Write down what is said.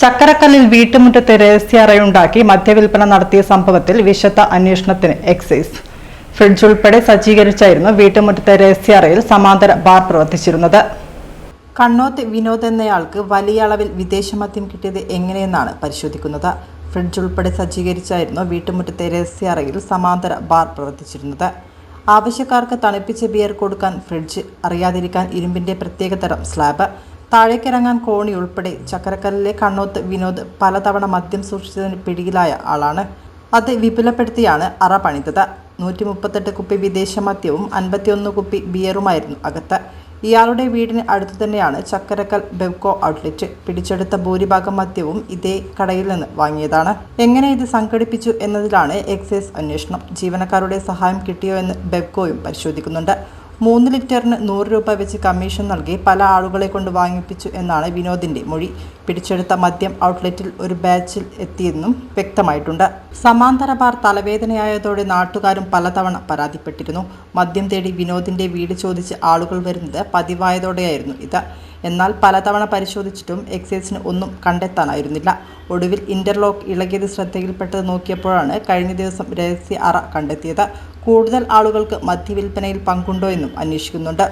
ചക്കരക്കല്ലിൽ വീട്ടുമുറ്റത്ത് രഹസ്യറയുണ്ടാക്കി മദ്യവിൽപ്പന നടത്തിയ സംഭവത്തിൽ വിശദ അന്വേഷണത്തിന് എക്സൈസ്. ഫ്രിഡ്ജ് ഉൾപ്പെടെ സജ്ജീകരിച്ചായിരുന്നു വീട്ടുമുറ്റത്തെ രഹസ്യറയിൽ സമാന്തര ബാർ പ്രവർത്തിച്ചിരുന്നത്. കണ്ണോത്ത് വിനോദ് എന്നയാൾക്ക് വലിയ അളവിൽ വിദേശ മദ്യം കിട്ടിയത് എങ്ങനെയെന്നാണ് പരിശോധിക്കുന്നത്. ഫ്രിഡ്ജ് ഉൾപ്പെടെ സജ്ജീകരിച്ചായിരുന്നു വീട്ടുമുറ്റത്തെ രഹസ്യറയിൽ സമാന്തര ബാർ പ്രവർത്തിച്ചിരുന്നത്. ആവശ്യക്കാർക്ക് തണുപ്പിച്ച ബിയർ കൊടുക്കാൻ ഫ്രിഡ്ജ് അറിയാതിരിക്കാൻ ഇരുമ്പിന്റെ പ്രത്യേകതരം സ്ലാബ് താഴേക്കിറങ്ങാൻ കോണി ഉൾപ്പെടെ ചക്കരക്കല്ലിലെ കണ്ണോത്ത് വിനോദ് പലതവണ മദ്യം സൂക്ഷിച്ചതിന് പിടിയിലായ ആളാണ്. അത് വിപുലപ്പെടുത്തിയാണ് അറ പണിതത്. നൂറ്റി മുപ്പത്തെട്ട് കുപ്പി വിദേശ മദ്യവും അൻപത്തിയൊന്ന് കുപ്പി ബിയറുമായിരുന്നു അകത്ത്. ഇയാളുടെ വീടിന് അടുത്തു തന്നെയാണ് ചക്കരക്കൽ ബെവ്കോ ഔട്ട്ലെറ്റ്. പിടിച്ചെടുത്ത ഭൂരിഭാഗം മദ്യവും ഇതേ കടയിൽ നിന്ന് വാങ്ങിയതാണ്. എങ്ങനെ ഇത് സംഘടിപ്പിച്ചു എന്നതിലാണ് എക്സൈസ് അന്വേഷണം. ജീവനക്കാരുടെ സഹായം കിട്ടിയോ എന്ന് ബെവ്കോയും പരിശോധിക്കുന്നുണ്ട്. മൂന്ന് ലിറ്ററിന് നൂറ് രൂപ വെച്ച് കമ്മീഷൻ നൽകി പല ആളുകളെ കൊണ്ട് വാങ്ങിപ്പിച്ചു എന്നാണ് വിനോദിന്റെ മൊഴി. പിടിച്ചെടുത്ത മദ്യം ഔട്ട്ലെറ്റിൽ ഒരു ബാച്ചിൽ എത്തിയെന്നും വ്യക്തമായിട്ടുണ്ട്. സമാന്തര ബാർ തലവേദനയായതോടെ നാട്ടുകാരും പലതവണ പരാതിപ്പെട്ടിരുന്നു. മദ്യം തേടി വിനോദിന്റെ വീട് ചോദിച്ച് ആളുകൾ വരുന്നത് പതിവായതോടെയായിരുന്നു ഇത്. എന്നാൽ പലതവണ പരിശോധിച്ചിട്ടും എക്സൈസിന് ഒന്നും കണ്ടെത്താനായിരുന്നില്ല. ഒടുവിൽ ഇന്റർലോക്ക് ഇളകിയത് ശ്രദ്ധയിൽപ്പെട്ടത് നോക്കിയപ്പോഴാണ് കഴിഞ്ഞ ദിവസം രഹസ്യ അറ കണ്ടെത്തിയത്. കൂടുതൽ ആളുകൾക്ക് മദ്യവിൽപ്പനയിൽ പങ്കുണ്ടോ എന്നും അന്വേഷിക്കുന്നുണ്ട്.